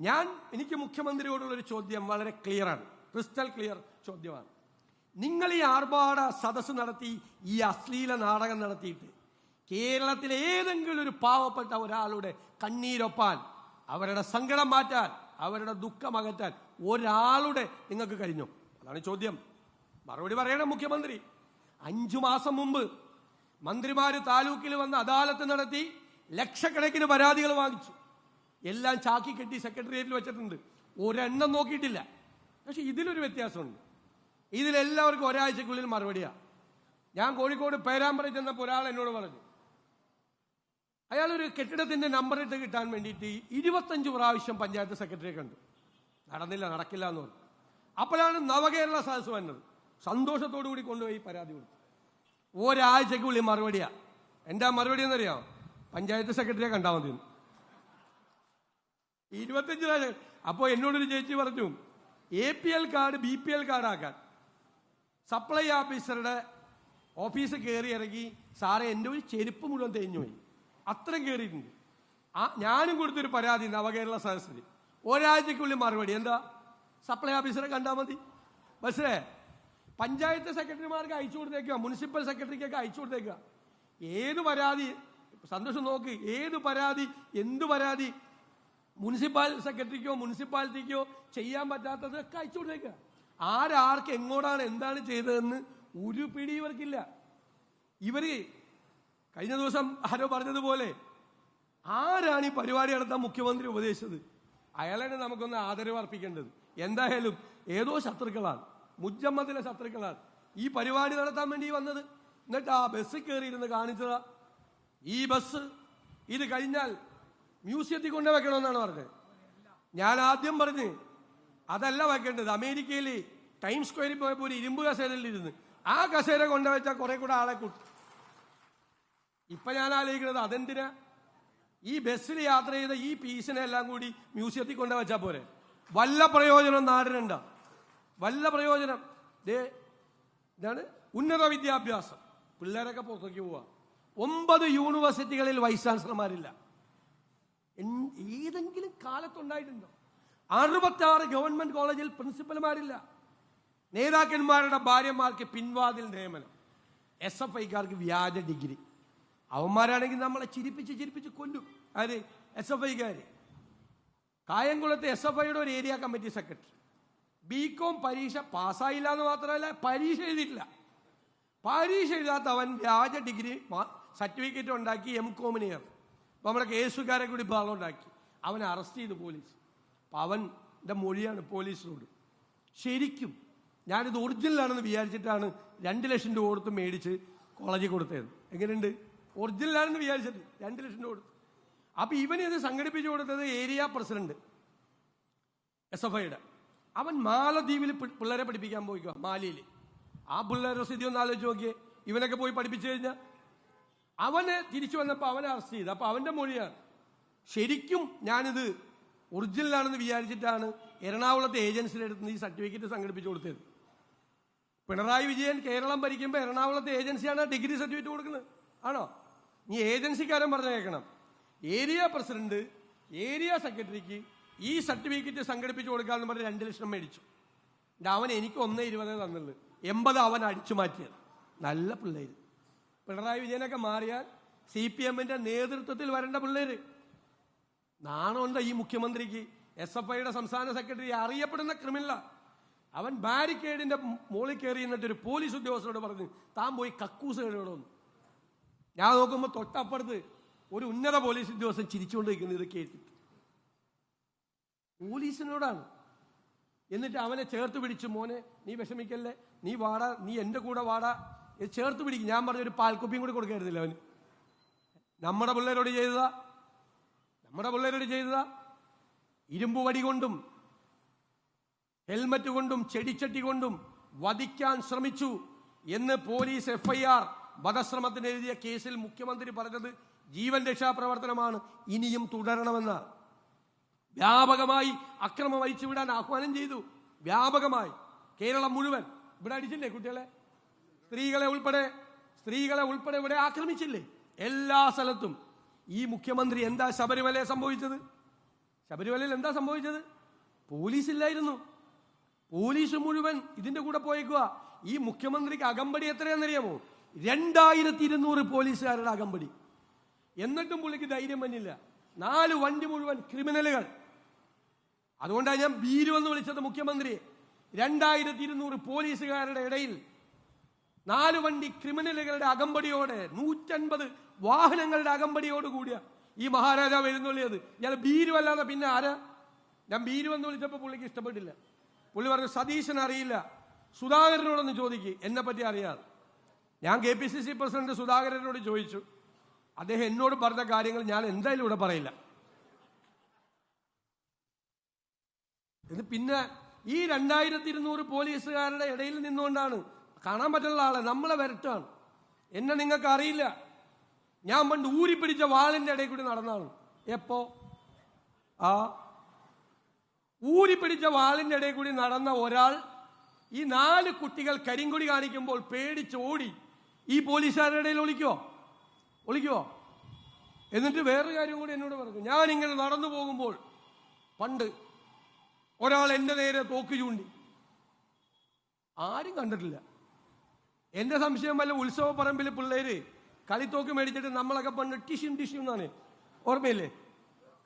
ഞാൻ എനിക്ക് മുഖ്യമന്ത്രിയോടുള്ള ഒരു ചോദ്യം വളരെ ക്ലിയറാണ്. ക്രിസ്റ്റൽ ക്ലിയർ ചോദ്യമാണ്. നിങ്ങൾ ഈ ആർഭാട സദസ്സ് നടത്തി ഈ അശ്ലീല നാടകം നടത്തിയിട്ട് കേരളത്തിലെ ഏതെങ്കിലും ഒരു പാവപ്പെട്ട ഒരാളുടെ കണ്ണീരൊപ്പാൻ അവരുടെ സങ്കടം മാറ്റാൻ അവരുടെ ദുഃഖം അകറ്റാൻ ഒരാളുടെ നിങ്ങൾക്ക് കഴിഞ്ഞു? അതാണ് ചോദ്യം. മറുപടി പറയണം മുഖ്യമന്ത്രി. അഞ്ചു മാസം മുമ്പ് മന്ത്രിമാര് താലൂക്കിൽ വന്ന് അദാലത്ത് നടത്തി ലക്ഷക്കണക്കിന് പരാതികൾ വാങ്ങിച്ചു. എല്ലാം ചാക്കി കെട്ടി സെക്രട്ടേറിയറ്റിൽ വെച്ചിട്ടുണ്ട്. ഒരെണ്ണം നോക്കിയിട്ടില്ല. പക്ഷെ ഇതിലൊരു വ്യത്യാസമുണ്ട്. ഇതിലെല്ലാവർക്കും ഒരാഴ്ചക്കുള്ളിൽ മറുപടിയാണ് ഞാൻ കോഴിക്കോട് പേരാമ്പ്ര ചെന്നപ്പോൾ ഒരാൾ എന്നോട് പറഞ്ഞു അയാൾ ഒരു കെട്ടിടത്തിന്റെ നമ്പർ ഇട്ട് കിട്ടാൻ വേണ്ടിയിട്ട് ഇരുപത്തഞ്ച് പ്രാവശ്യം പഞ്ചായത്ത് സെക്രട്ടറിയെ കണ്ടു. നടന്നില്ല നടക്കില്ല എന്ന് പറഞ്ഞു. അപ്പോഴാണ് നവകേരള സദസ് വന്നത്. സന്തോഷത്തോടു കൂടി കൊണ്ടുപോയി പരാതി കൊടുത്തു. ഒരാഴ്ചക്കുള്ളിൽ മറുപടിയാ. എന്താ മറുപടി എന്നറിയാം പഞ്ചായത്ത് സെക്രട്ടറിയെ കണ്ടാൽ മതി എന്ന്. ഇരുപത്തഞ്ച് പ്രാവശ്യം. അപ്പോൾ എന്നോടൊരു ചേച്ചി പറഞ്ഞു A P L card B P L card ആക്കാൻ. സപ്ലൈ ഓഫീസറുടെ ഓഫീസ് കയറി ഇറങ്ങി സാറേ എന്റെ ഒരു ചെരുപ്പ് മുഴുവൻ തേഞ്ഞു പോയി. അത്രയും കയറിയിട്ടുണ്ട് ആ ഞാനും കൊടുത്തൊരു പരാതി നവകേരള സദസ്സിൽ ഒരാഴ്ചക്കുള്ളിൽ മറുപടി. എന്താ? സപ്ലൈ ഓഫീസറെ കണ്ടാൽ മതി. പക്ഷേ പഞ്ചായത്ത് സെക്രട്ടറിമാർക്ക് അയച്ചു കൊടുത്തേക്കുക മുനിസിപ്പൽ സെക്രട്ടറിക്കൊക്കെ അയച്ചു കൊടുത്തേക്കുക. ഏത് പരാതി? സന്തോഷം നോക്ക്. ഏത് പരാതി? എന്ത് പരാതി? മുനിസിപ്പൽ സെക്രട്ടറിക്കോ മുനിസിപ്പാലിറ്റിക്കോ ചെയ്യാൻ പറ്റാത്തതൊക്കെ അയച്ചു കൊടുത്തേക്കുക ആരാർക്ക് എങ്ങോട്ടാണ് എന്താണ് ചെയ്തതെന്ന് ഒരു പിടി ഇവർക്കില്ല. ഇവർ കഴിഞ്ഞ ദിവസം ആരോ പറഞ്ഞതുപോലെ ആരാണ് ഈ പരിപാടി നടത്താൻ മുഖ്യമന്ത്രി ഉപദേശിച്ചത്? അയാളാണ് നമുക്കൊന്ന് ആദരവ് അർപ്പിക്കേണ്ടത്. എന്തായാലും ഏതോ ശത്രുക്കളാണ്. മുജമ്മത്തിലെ ശത്രുക്കളാണ്. ഈ പരിപാടി നടത്താൻ വേണ്ടി വന്നത്. എന്നിട്ട് ആ ബസ് കയറിയിരുന്ന് കാണിച്ചതാ. ഈ ബസ് ഇത് കഴിഞ്ഞാൽ മ്യൂസിയത്തിൽ കൊണ്ടു വെക്കണമെന്നാണ് പറഞ്ഞത്. ഞാൻ ആദ്യം പറഞ്ഞ് അതല്ല വെക്കേണ്ടത്. അമേരിക്കയിൽ ടൈം സ്ക്വയറിൽ പോയപ്പോൾ ഒരു ഇരുമ്പ് കസേരയിൽ ഇരുന്ന് ആ കസേര കൊണ്ടുവച്ചാൽ കുറെ കൂടെ ആളെ കൂട്ടും. ഇപ്പൊ ഞാൻ ആലോചിക്കുന്നത് അതെന്തിനാ? ഈ ബസ്സിൽ യാത്ര ചെയ്ത ഈ പീസിനെ എല്ലാം കൂടി മ്യൂസിയത്തിൽ കൊണ്ടുവച്ചാൽ പോരെ. വല്ല പ്രയോജനം നാടിനുണ്ട? വല്ല പ്രയോജനം? ദേ ഇതാണ് ഉന്നത വിദ്യാഭ്യാസം. പിള്ളേരൊക്കെ പുറത്തേക്ക് പോവാ. ഒമ്പത് യൂണിവേഴ്സിറ്റികളിൽ വൈസ് ചാൻസലർമാരില്ല ഏതെങ്കിലും കാലത്തുണ്ടായിട്ടുണ്ടോ? അറുപത്താറ് ഗവൺമെന്റ് കോളേജിൽ പ്രിൻസിപ്പൽമാരില്ല. നേതാക്കന്മാരുടെ ഭാര്യമാർക്ക് പിൻവാതിൽ നിയമനം. എസ് എഫ് ഐക്കാർക്ക് വ്യാജ ഡിഗ്രി. അവന്മാരാണെങ്കിൽ നമ്മളെ ചിരിപ്പിച്ച് ചിരിപ്പിച്ച് കൊല്ലു. ആര്? എസ് എഫ് ഐക്കാര്. കായംകുളത്ത് എസ് എഫ് ഐയുടെ ഒരു area committee secretary. B com പരീക്ഷ പാസ്സായില്ല എന്ന് മാത്രമല്ല പരീക്ഷ എഴുതിയിട്ടില്ല. പരീക്ഷ എഴുതാത്ത അവൻ വ്യാജ ഡിഗ്രി സർട്ടിഫിക്കറ്റ് ഉണ്ടാക്കി എം കോമിന് ചേർന്നു. അപ്പൊ നമ്മുടെ കേസുകാരെ കൂടി ബഹളം ഉണ്ടാക്കി അവനെ അറസ്റ്റ് ചെയ്തു പോലീസ്. അവൻ അവന്റെ മൊഴിയാണ് പോലീസിനോട്. ശരിക്കും ഞാനിത് ഒറിജിനലാണെന്ന് വിചാരിച്ചിട്ടാണ് രണ്ട് ലക്ഷം രൂപ കൊടുത്ത് മേടിച്ച് കോളേജിൽ കൊടുത്തത്. എങ്ങനെയുണ്ട്? ഒറിജിനലാണെന്ന് വിചാരിച്ചിട്ട് രണ്ട് ലക്ഷം രൂപ കൊടുത്തു. അപ്പോൾ ഇവന് ഇത് സംഘടിപ്പിച്ചു കൊടുത്തത് ഏരിയ പ്രസിഡന്റ് എസ് എഫ് ഐയുടെ. അവൻ മാലദ്വീപിൽ പിള്ളേരെ പഠിപ്പിക്കാൻ പോയിക്കോ മാലിയിൽ ആ പിള്ളേരുടെ സ്ഥിതി ഒന്ന് ആലോചിച്ച് നോക്കിയേ. ഇവനൊക്കെ പോയി പഠിപ്പിച്ചു കഴിഞ്ഞാൽ അവനെ തിരിച്ചു വന്നപ്പോൾ അവനെ അറസ്റ്റ് ചെയ്ത്. അപ്പോൾ അവന്റെ മൊഴിയാണ് ശരിക്കും ഞാനിത് ഒറിജിനലാണെന്ന് വിചാരിച്ചിട്ടാണ് എറണാകുളത്തെ ഏജൻസിയുടെ അടുത്ത് നിന്ന് ഈ സർട്ടിഫിക്കറ്റ് സംഘടിപ്പിച്ചു കൊടുത്തത്. പിണറായി വിജയൻ കേരളം ഭരിക്കുമ്പോൾ എറണാകുളത്തെ ഏജൻസിയാണ് ഡിഗ്രി സർട്ടിഫിക്കറ്റ് കൊടുക്കുന്നത്. ആണോ? നീ ഏജൻസിക്കാരൻ പറഞ്ഞു കേൾക്കണം ഏരിയ പ്രസിഡന്റ് ഏരിയ സെക്രട്ടറിക്ക് ഈ സർട്ടിഫിക്കറ്റ് സംഘടിപ്പിച്ചു കൊടുക്കാമെന്ന് പറഞ്ഞ് രണ്ട് ലക്ഷം മേടിച്ചു. അവൻ എനിക്ക് ഒന്നേ ഇരുപതേ തന്നുള്ളൂ. എൺപത് അവൻ അടിച്ചു മാറ്റിയത്. നല്ല പിള്ളേര്. പിണറായി വിജയനൊക്കെ മാറിയാൽ സി പി എമ്മിന്റെ നേതൃത്വത്തിൽ വരേണ്ട പിള്ളേര്. നാണമുണ്ട് ഈ മുഖ്യമന്ത്രിക്ക്. എസ് എഫ് ഐയുടെ സംസ്ഥാന സെക്രട്ടറി അറിയപ്പെടുന്ന ക്രിമിനല. അവൻ ബാരിക്കേഡിന്റെ മുകളിൽ കയറി എന്നിട്ട് ഒരു പോലീസ് ഉദ്യോഗസ്ഥരോട് പറഞ്ഞു താൻ പോയി കക്കൂസ് കഴുകണമെന്ന് ഞാൻ നോക്കുമ്പോൾ തൊട്ടപ്പുറത്ത് ഒരു ഉന്നത പോലീസ് ഉദ്യോഗസ്ഥൻ ചിരിച്ചുകൊണ്ട് നിൽക്കുന്നത് ഇത് കേട്ടിട്ട്. പോലീസിനോടാണ്. എന്നിട്ട് അവനെ ചേർത്ത് പിടിച്ചു മോനെ നീ വിഷമിക്കല്ലേ? നീ വാടാ നീ എന്റെ കൂടെ വാടാ. ഇത് ചേർത്ത് പിടിക്കും. ഞാൻ പറഞ്ഞ ഒരു പാൽക്കുപ്പിയും കൂടി കൊടുക്കരുതില്ല അവന്. നമ്മുടെ പിള്ളേരോട് ചെയ്തതാ. നമ്മുടെ പിള്ളേരോട് ചെയ്തതാ. ഇരുമ്പ് വടി കൊണ്ടും ഹെൽമറ്റ് കൊണ്ടും ചെടിച്ചട്ടി കൊണ്ടും വധിക്കാൻ ശ്രമിച്ചു എന്ന് പോലീസ് എഫ്ഐആർ വധശ്രമത്തിന് എഴുതിയ കേസിൽ മുഖ്യമന്ത്രി പറഞ്ഞത് ജീവൻ രക്ഷാപ്രവർത്തനമാണ് ഇനിയും തുടരണമെന്ന്. വ്യാപകമായി അക്രമം അഴിച്ചുവിടാൻ ആഹ്വാനം ചെയ്തു. വ്യാപകമായി. കേരളം മുഴുവൻ. ഇവിടെ അടിച്ചില്ലേ കുട്ടികളെ? സ്ത്രീകളെ ഉൾപ്പെടെ സ്ത്രീകളെ ഉൾപ്പെടെ ഇവിടെ ആക്രമിച്ചില്ലേ? എല്ലാ സ്ഥലത്തും. ഈ മുഖ്യമന്ത്രി എന്താ ശബരിമലയെ സംഭവിച്ചത്? ശബരിമലയിൽ എന്താ സംഭവിച്ചത്? പോലീസ് ഇല്ലായിരുന്നു പോലീസ് മുഴുവൻ ഇതിന്റെ കൂടെ പോയേക്കുക ഈ മുഖ്യമന്ത്രിക്ക് അകമ്പടി എത്രയാണെന്നറിയാമോ? രണ്ടായിരത്തി ഇരുന്നൂറ് പോലീസുകാരുടെ അകമ്പടി. എന്നിട്ടും പുള്ളിക്ക് ധൈര്യം വന്നില്ല. നാല് വണ്ടി മുഴുവൻ ക്രിമിനലുകൾ. അതുകൊണ്ടാണ് ഞാൻ ബീരു എന്ന് വിളിച്ചത് മുഖ്യമന്ത്രി രണ്ടായിരത്തി ഇരുന്നൂറ് പോലീസുകാരുടെ ഇടയിൽ നാല് വണ്ടി ക്രിമിനലുകളുടെ അകമ്പടിയോടെ നൂറ്റൻപത് വാഹനങ്ങളുടെ അകമ്പടിയോട് കൂടിയ ഈ മഹാരാജാവ് എഴുന്നള്ളിയത്. ഇയാൾ ഭീരുവല്ലാതെ പിന്നെ ആരാ? ഞാൻ ബീരു എന്ന് വിളിച്ചപ്പോൾ പുള്ളിക്ക് ഇഷ്ടപ്പെട്ടില്ല. പുള്ളി പറഞ്ഞു സതീശൻ അറിയില്ല. സുധാകരനോടൊന്ന് ചോദിക്കുക എന്നെ പറ്റി അറിയാതെ. ഞാൻ K P C C president സുധാകരനോട് ചോദിച്ചു. അദ്ദേഹം എന്നോട് പറഞ്ഞ കാര്യങ്ങൾ ഞാൻ എന്തായാലും ഇവിടെ പറയില്ല. ഇത് പിന്നെ ഈ രണ്ടായിരത്തി ഇരുന്നൂറ് പോലീസുകാരുടെ ഇടയിൽ നിന്നുകൊണ്ടാണ് കാണാൻ പറ്റുള്ള ആളെ നമ്മളെ വരട്ടാണ്. എന്നെ നിങ്ങൾക്ക് അറിയില്ല. ഞാൻ പണ്ട് ഊരിപ്പിടിച്ച വാളിന്റെ ഇടയിൽ കൂടി നടന്നാണ്. എപ്പോ? ആ. ഊരിപ്പിടിച്ച വാളിന്റെ ഇടയിൽ കൂടി നടന്ന ഒരാൾ ഈ നാല് കുട്ടികൾ കരിങ്കൊടി കാണിക്കുമ്പോൾ പേടിച്ചോടി ഈ പോലീസുകാരുടെ ഇടയിൽ ഒളിക്കോ? ഒളിക്കോ? എന്നിട്ട് വേറൊരു കാര്യം കൂടി എന്നോട് പറഞ്ഞു. ഞാൻ ഇങ്ങനെ നടന്നു പോകുമ്പോൾ പണ്ട് ഒരാൾ എന്റെ നേരെ തോക്ക് ചൂണ്ടി. ആരും കണ്ടിട്ടില്ല. എന്റെ സംശയം വല്ല ഉത്സവ പറമ്പിൽ പിള്ളേര് കളിത്തോക്ക് മേടിച്ചിട്ട് നമ്മളൊക്കെ പണ്ട് ടിഷ്യൂ ടിഷ്യൂ എന്നാണ്. ഓർമ്മയില്ലേ?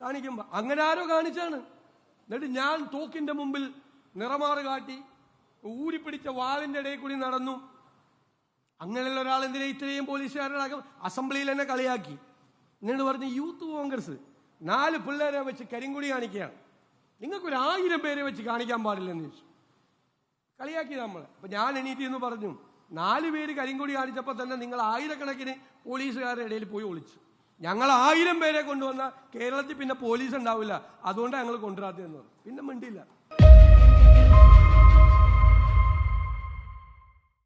കാണിക്കുമ്പോ അങ്ങനെ ആരോ കാണിച്ചാണ്. എന്നിട്ട് ഞാൻ തോക്കിന്റെ മുമ്പിൽ നിറമാറ് കാട്ടി ഊരിപ്പിടിച്ച വാളിന്റെ ഇടയിൽ കൂടി നടന്നു. അങ്ങനെയുള്ള ഒരാൾ എന്തിനാ ഇത്രയും പോലീസുകാരുടെ അസംബ്ലിയിൽ തന്നെ കളിയാക്കി? എന്നിട്ട് പറഞ്ഞ് യൂത്ത് കോൺഗ്രസ് നാല് പിള്ളേരെ വെച്ച് കരിങ്കുടി കാണിക്കുകയാണ്. നിങ്ങൾക്കൊരു ആയിരം പേരെ വെച്ച് കാണിക്കാൻ പാടില്ലെന്ന് ചോദിച്ചു. കളിയാക്കി നമ്മൾ അപ്പൊ ഞാൻ എണീറ്റി എന്ന് പറഞ്ഞു നാല് പേര് കരിങ്കൊടി കാണിച്ചപ്പോൾ തന്നെ നിങ്ങൾ ആയിരക്കണക്കിന് പോലീസുകാരുടെ ഇടയിൽ പോയി ഒളിച്ചു. ഞങ്ങൾ ആയിരം പേരെ കൊണ്ടുവന്ന കേരളത്തിൽ പിന്നെ പോലീസ് ഉണ്ടാവില്ല. അതുകൊണ്ടാണ് ഞങ്ങൾ കൊണ്ടുവരാത്തതെന്ന് പിന്നെ മിണ്ടില്ല